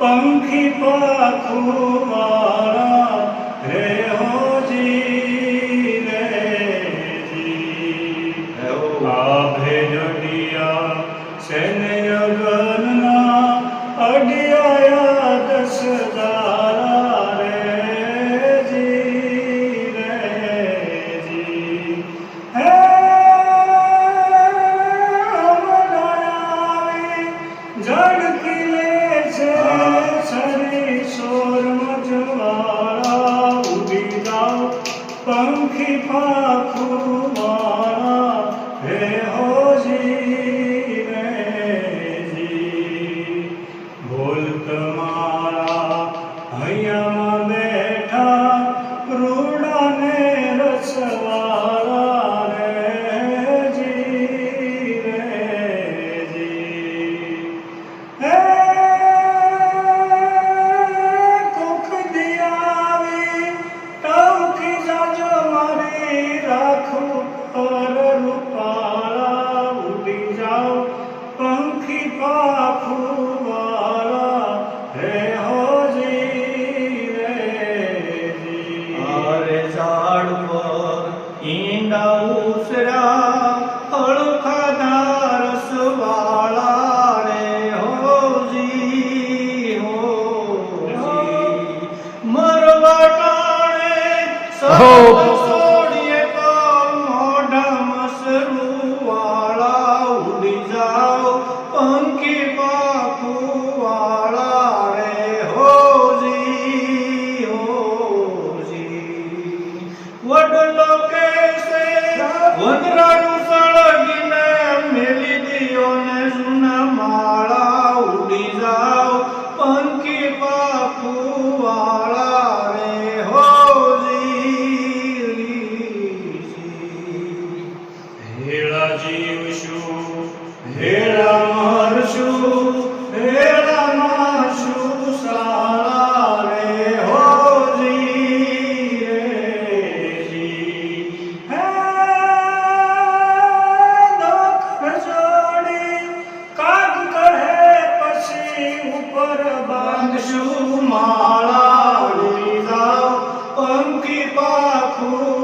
पंखी पाखुमारा रे हो ભોલ તમા যাও पंखी का फूल વડલો કહેશે વનરાનું સળગીને મેલી દિયો ને માળા ઉડી જાઓ પંખી બાપુ વાળા રે હો હેળા જીવશું હેળા મરશું খুব